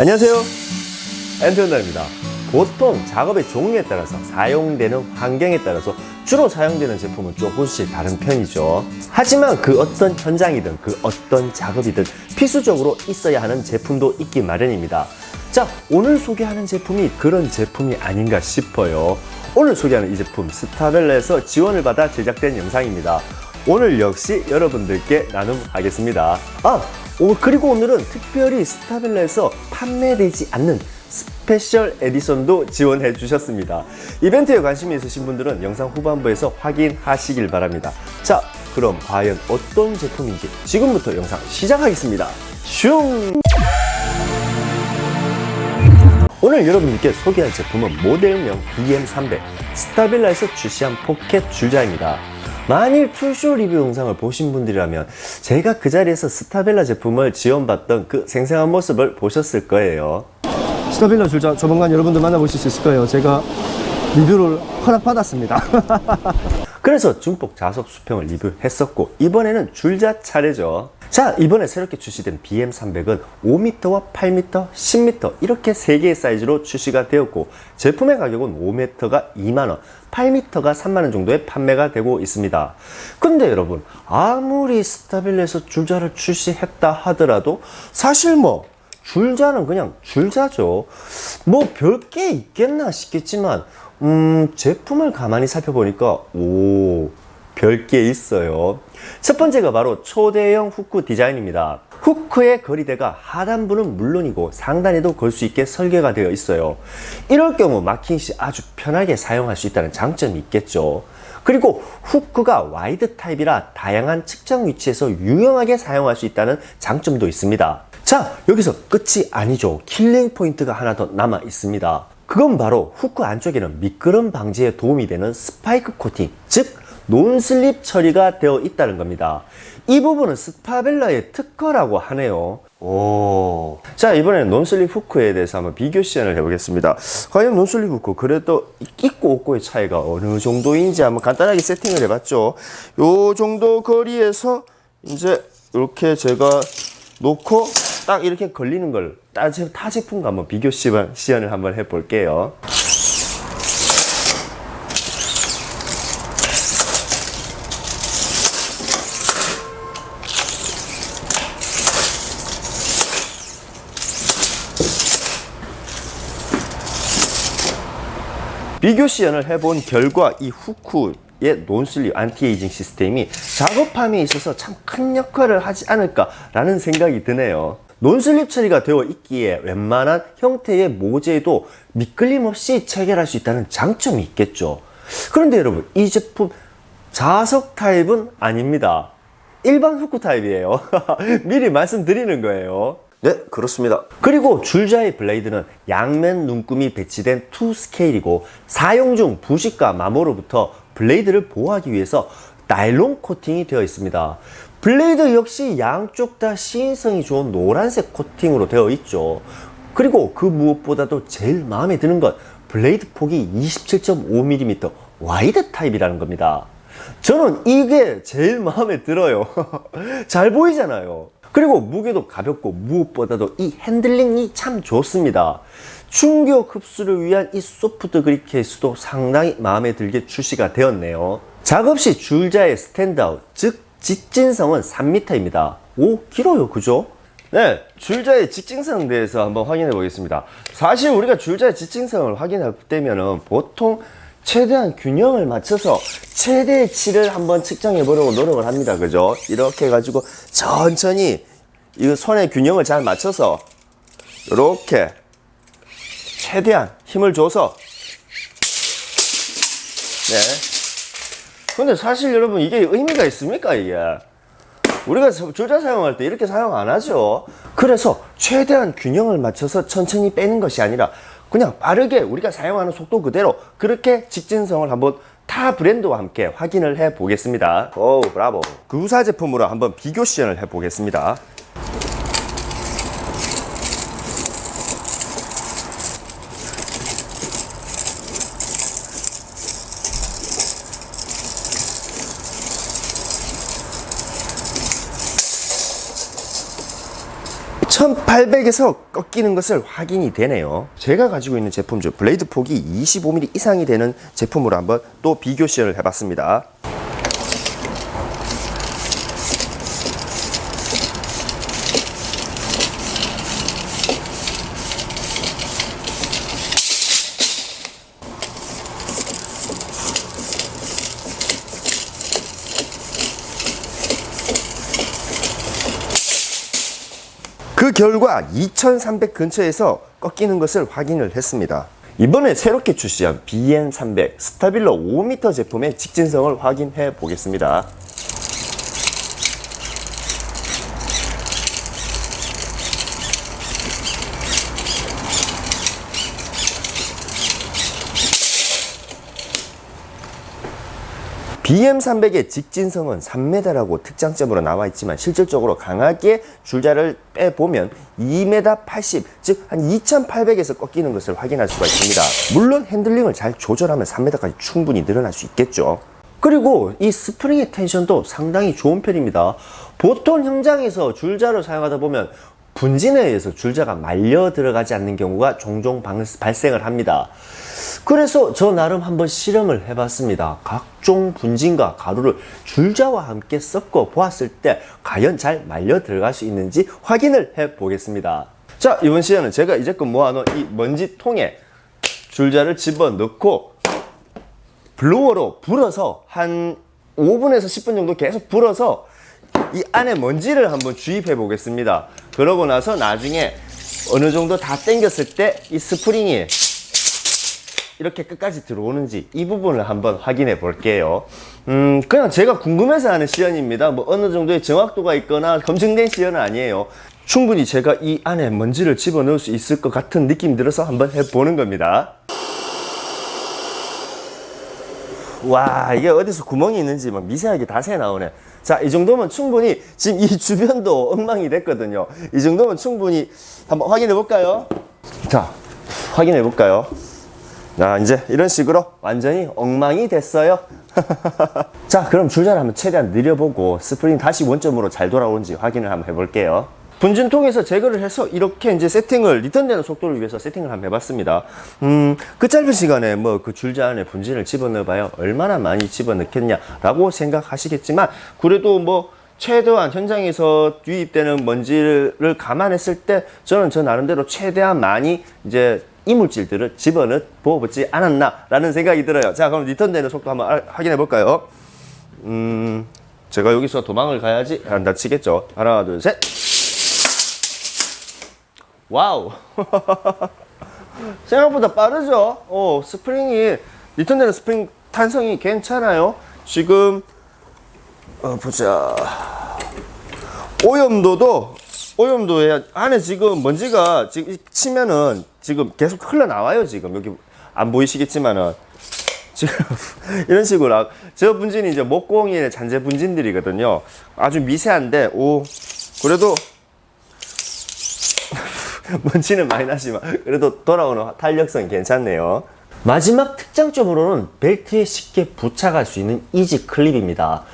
안녕하세요. 엔트원더입니다. 보통 작업의 종류에 따라서 사용되는 환경에 따라서 주로 사용되는 제품은 조금씩 다른 편이죠. 하지만 그 어떤 현장이든 그 어떤 작업이든 필수적으로 있어야 하는 제품도 있기 마련입니다. 자, 오늘 소개하는 제품이 그런 제품이 아닌가 싶어요. 오늘 소개하는 이 제품 스타벨라에서 지원을 받아 제작된 영상입니다. 오늘 역시 여러분들께 나눔하겠습니다. 아, 오, 그리고 오늘은 특별히 스타벨라에서 판매되지 않는 스페셜 에디션도 지원해 주셨습니다. 이벤트에 관심이 있으신 분들은 영상 후반부에서 확인하시길 바랍니다. 자, 그럼 과연 어떤 제품인지 지금부터 영상 시작하겠습니다. 슝! 오늘 여러분들께 소개할 제품은 모델명 BM300 스타빌라에서 출시한 포켓 줄자입니다. 만일 풀쇼 리뷰 영상을 보신 분들이라면 제가 그 자리에서 스타빌라 제품을 지원받던 그 생생한 모습을 보셨을 거예요. 스타빌라 줄자 조만간 여러분들 만나보실 수 있을 거예요. 제가 리뷰를 허락받았습니다. 그래서 중폭 자석 수평을 리뷰했었고 이번에는 줄자 차례죠. 자 이번에 새롭게 출시된 BM300은 5m와 8m, 10m 이렇게 세 개의 사이즈로 출시가 되었고 제품의 가격은 5m가 2만원, 8m가 3만원 정도에 판매가 되고 있습니다. 근데 여러분 아무리 스타빌레에서 줄자를 출시했다 하더라도 사실 뭐 줄자는 그냥 줄자죠. 뭐 별 게 있겠나 싶겠지만, 음, 제품을 가만히 살펴보니까, 오, 별게 있어요. 첫 번째가 바로 초대형 후크 디자인입니다. 후크의 거리대가 하단부는 물론이고 상단에도 걸 수 있게 설계가 되어 있어요. 이럴 경우 마킹 시 아주 편하게 사용할 수 있다는 장점이 있겠죠. 그리고 후크가 와이드 타입이라 다양한 측정 위치에서 유용하게 사용할 수 있다는 장점도 있습니다. 자, 여기서 끝이 아니죠. 킬링 포인트가 하나 더 남아 있습니다. 그건 바로 후크 안쪽에는 미끄럼 방지에 도움이 되는 스파이크 코팅, 즉 논슬립 처리가 되어 있다는 겁니다. 이 부분은 스파벨라의 특허라고 하네요. 오. 자, 이번에는 논슬립 후크에 대해서 한번 비교 시연을 해보겠습니다. 과연 논슬립 후크, 그래도 있고 없고의 차이가 어느 정도인지 한번 간단하게 세팅을 해봤죠. 요 정도 거리에서 이제 이렇게 제가 놓고 딱 이렇게 걸리는 걸 타 제품과 한번 비교 시연, 시연을 한번 해볼게요. 비교 시연을 해본 결과 이 후크의 논슬립 안티에이징 시스템이 작업함에 있어서 참 큰 역할을 하지 않을까라는 생각이 드네요. 논슬립 처리가 되어 있기에 웬만한 형태의 모재도 미끌림 없이 체결할 수 있다는 장점이 있겠죠. 그런데 여러분, 이 제품 자석 타입은 아닙니다. 일반 후크 타입이에요. 미리 말씀드리는 거예요. 네, 그렇습니다. 그리고 줄자의 블레이드는 양면 눈금이 배치된 투 스케일이고 사용 중 부식과 마모로부터 블레이드를 보호하기 위해서 나일론 코팅이 되어 있습니다. 블레이드 역시 양쪽 다 시인성이 좋은 노란색 코팅으로 되어 있죠. 그리고 그 무엇보다도 제일 마음에 드는 건 블레이드 폭이 27.5mm 와이드 타입이라는 겁니다. 저는 이게 제일 마음에 들어요. 잘 보이잖아요. 그리고 무게도 가볍고 무엇보다도 이 핸들링이 참 좋습니다. 충격 흡수를 위한 이 소프트 그립 케이스도 상당히 마음에 들게 출시가 되었네요. 작업 시 줄자의 스탠드아웃, 즉 직진성은 3m입니다. 오, 길어요. 그죠? 네, 줄자의 직진성에 대해서 한번 확인해 보겠습니다. 사실 우리가 줄자의 직진성을 확인할 때면은 보통 최대한 균형을 맞춰서 최대의 치를 한번 측정해 보려고 노력을 합니다. 그죠? 이렇게 해가지고 천천히 이 손의 균형을 잘 맞춰서 이렇게 최대한 힘을 줘서 네. 근데 사실 여러분 이게 의미가 있습니까 이게? 우리가 줄자 사용할 때 이렇게 사용 안 하죠. 그래서 최대한 균형을 맞춰서 천천히 빼는 것이 아니라 그냥 빠르게 우리가 사용하는 속도 그대로 그렇게 직진성을 한번 타 브랜드와 함께 확인을 해 보겠습니다. 오, 브라보. 구사 제품으로 한번 비교 시연을 해 보겠습니다. 1800에서 꺾이는 것을 확인이 되네요. 제가 가지고 있는 제품 중 블레이드 폭이 25mm 이상이 되는 제품으로 한번 또 비교 시연을 해봤습니다. 그 결과 2300 근처에서 꺾이는 것을 확인을 했습니다. 이번에 새롭게 출시한 BN300 스타빌러 5m 제품의 직진성을 확인해 보겠습니다. BM300의 직진성은 3m라고 특장점으로 나와 있지만 실질적으로 강하게 줄자를 빼보면 2m 80, 즉 한 2800에서 꺾이는 것을 확인할 수가 있습니다. 물론 핸들링을 잘 조절하면 3m까지 충분히 늘어날 수 있겠죠. 그리고 이 스프링의 텐션도 상당히 좋은 편입니다. 보통 현장에서 줄자를 사용하다 보면 분진에 의해서 줄자가 말려 들어가지 않는 경우가 종종 방- 발생을 합니다. 그래서 저 나름 한번 실험을 해봤습니다. 각종 분진과 가루를 줄자와 함께 섞어 보았을 때 과연 잘 말려 들어갈 수 있는지 확인을 해 보겠습니다. 자, 이번 시연은 제가 이제껏 모아놓은 이 먼지통에 줄자를 집어 넣고 블로어로 불어서 한 5분에서 10분 정도 계속 불어서 이 안에 먼지를 한번 주입해 보겠습니다. 그러고 나서 나중에 어느 정도 다 당겼을 때 이 스프링이 이렇게 끝까지 들어오는지 이 부분을 한번 확인해 볼게요. 음, 그냥 제가 궁금해서 하는 시연입니다. 뭐 어느 정도의 정확도가 있거나 검증된 시연은 아니에요. 충분히 제가 이 안에 먼지를 집어넣을 수 있을 것 같은 느낌이 들어서 한번 해보는 겁니다. 와 이게 어디서 구멍이 있는지 막 미세하게 다새 나오네 자 이 정도면 충분히 지금 이 주변도 엉망이 됐거든요. 이 정도면 충분히 한번 확인해 볼까요? 자 확인해 볼까요? 자 이제 이런 식으로 완전히 엉망이 됐어요. 자 그럼 줄자를 한번 최대한 느려보고 스프링 다시 원점으로 잘 돌아오는지 확인을 한번 해볼게요 분진통에서 제거를 해서 이렇게 이제 세팅을 리턴되는 속도를 위해서 세팅을 한번 해봤습니다. 음, 그 짧은 시간에 뭐 그 줄자 안에 분진을 집어넣어봐요. 얼마나 많이 집어넣겠냐라고 생각하시겠지만 그래도 뭐 최대한 현장에서 유입되는 먼지를 감안했을 때 저는 저 나름대로 최대한 많이 이제 이물질들을 집어넣어 보지 않았나라는 생각이 들어요. 자, 그럼 리턴되는 속도 한번 알- 확인해 볼까요? 음, 제가 여기서 도망을 가야지 안 다치겠죠. 하나, 둘, 셋. 와우. 생각보다 빠르죠? 어, 스프링이, 리턴되는 스프링 탄성이 괜찮아요. 지금, 어, 보자. 오염도도, 오염도에 안에 지금 먼지가 지금 치면은 지금 계속 흘러나와요, 지금. 여기 안 보이시겠지만은. 지금 이런 식으로 아- 저 분진이 이제 목공의 잔재 분진들이거든요. 아주 미세한데 오 그래도 먼지는 많이 나지만 그래도 돌아오는 탄력성이 괜찮네요. 마지막 특장점으로는 벨트에 쉽게 부착할 수 있는 이지 클립입니다.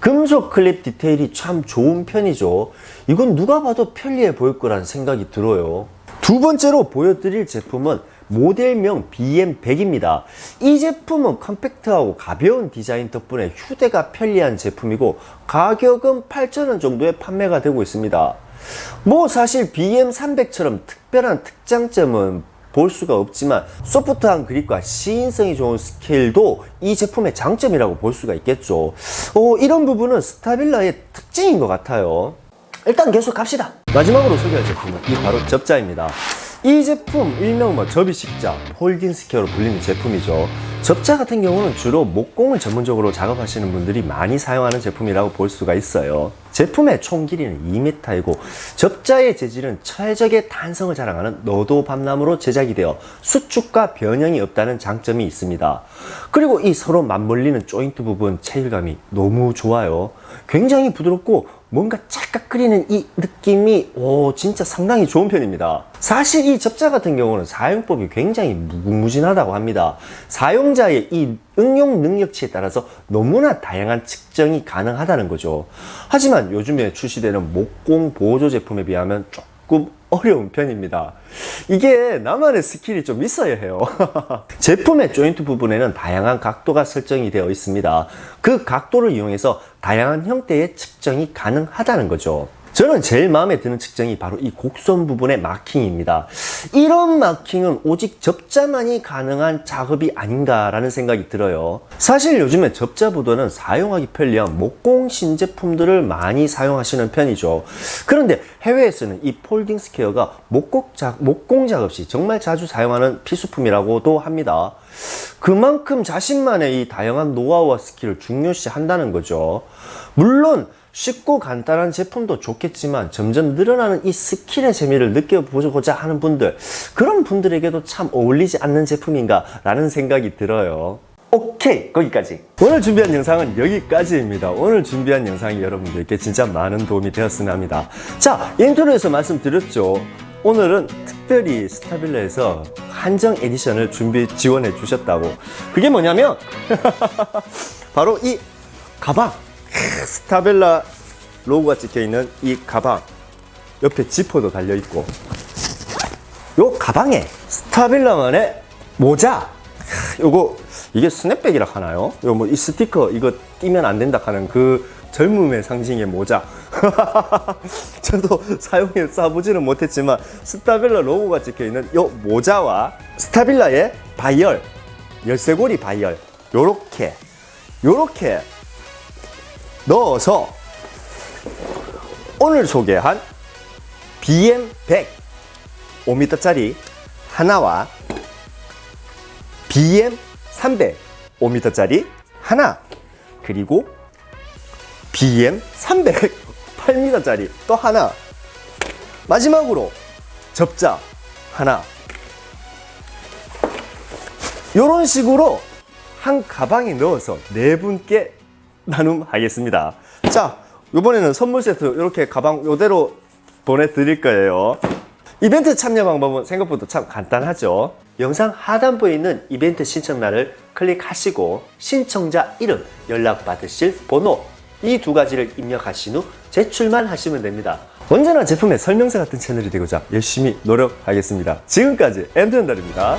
금속 클립 디테일이 참 좋은 편이죠. 이건 누가 봐도 편리해 보일 거라는 생각이 들어요. 두 번째로 보여드릴 제품은 모델명 BM100입니다. 이 제품은 컴팩트하고 가벼운 디자인 덕분에 휴대가 편리한 제품이고 가격은 8,000원 정도에 판매가 되고 있습니다. 뭐 사실 BM300처럼 특별한 특장점은 볼 수가 없지만 소프트한 그립과 시인성이 좋은 스케일도 이 제품의 장점이라고 볼 수가 있겠죠. 어, 이런 부분은 스타빌라의 특징인 것 같아요. 일단 계속 갑시다. 마지막으로 소개할 제품은 이 바로 접자입니다. 이 제품 일명 뭐 접이식자, 홀딩 스퀘어로 불리는 제품이죠. 접자 같은 경우는 주로 목공을 전문적으로 작업하시는 분들이 많이 사용하는 제품이라고 볼 수가 있어요. 제품의 총 길이는 2m이고 접자의 재질은 최적의 탄성을 자랑하는 너도 밤나무로 제작이 되어 수축과 변형이 없다는 장점이 있습니다. 그리고 이 서로 맞물리는 조인트 부분 체일감이 너무 좋아요. 굉장히 부드럽고 뭔가 찰깍거리는 이 느낌이 오 진짜 상당히 좋은 편입니다. 사실 이 접자 같은 경우는 사용법이 굉장히 무궁무진하다고 합니다. 사용자의 이 응용 능력치에 따라서 너무나 다양한 측정이 가능하다는 거죠. 하지만 요즘에 출시되는 목공 보조 제품에 비하면 조금 어려운 편입니다. 이게 나만의 스킬이 좀 있어야 해요. 제품의 조인트 부분에는 다양한 각도가 설정이 되어 있습니다. 그 각도를 이용해서 다양한 형태의 측정이 가능하다는 거죠. 저는 제일 마음에 드는 측정이 바로 이 곡선 부분의 마킹입니다. 이런 마킹은 오직 접자만이 가능한 작업이 아닌가라는 생각이 들어요. 사실 요즘에 접자보다는 사용하기 편리한 목공 신제품들을 많이 사용하시는 편이죠. 그런데 해외에서는 이 폴딩 스퀘어가 목공, 작, 목공 작업 시 정말 자주 사용하는 필수품이라고도 합니다. 그만큼 자신만의 이 다양한 노하우와 스킬을 중요시 한다는 거죠. 물론 쉽고 간단한 제품도 좋겠지만 점점 늘어나는 이 스킬의 재미를 느껴보고자 하는 분들 그런 분들에게도 참 어울리지 않는 제품인가 라는 생각이 들어요. 오케이 거기까지. 오늘 준비한 영상은 여기까지입니다. 오늘 준비한 영상이 여러분들께 진짜 많은 도움이 되었으면 합니다. 자 인트로에서 말씀드렸죠. 오늘은 특별히 스타빌라에서 한정 에디션을 준비 지원해 주셨다고. 그게 뭐냐면 바로 이 가방 스타벨라 로고가 찍혀 있는 이 가방. 옆에 지퍼도 달려 있고. 요 가방에 스타벨라만의 모자. 요거 이게 스냅백이라 하나요? 요 뭐 이 스티커 이거 띄면 안 된다 하는 그 젊음의 상징의 모자. 저도 사용해 써보지는 못했지만 스타빌라 로고가 찍혀 있는 요 모자와 스타빌라의 바이열 열쇠고리 바이열 요렇게. 요렇게 넣어서 오늘 소개한 BM100 5m짜리 하나와 BM300 5m짜리 하나 그리고 BM300 8m짜리 또 하나 마지막으로 접자 하나. 이런 식으로 한 가방에 넣어서 네 분께 나눔하겠습니다. 자, 이번에는 선물 세트 이렇게 가방 이대로 보내드릴 거예요. 이벤트 참여 방법은 생각보다 참 간단하죠. 영상 하단부에 있는 이벤트 신청란을 클릭하시고 신청자 이름, 연락 받으실 번호 이 두 가지를 입력하신 후 제출만 하시면 됩니다. 언제나 제품의 설명서 같은 채널이 되고자 열심히 노력하겠습니다. 지금까지 엠드현달입니다.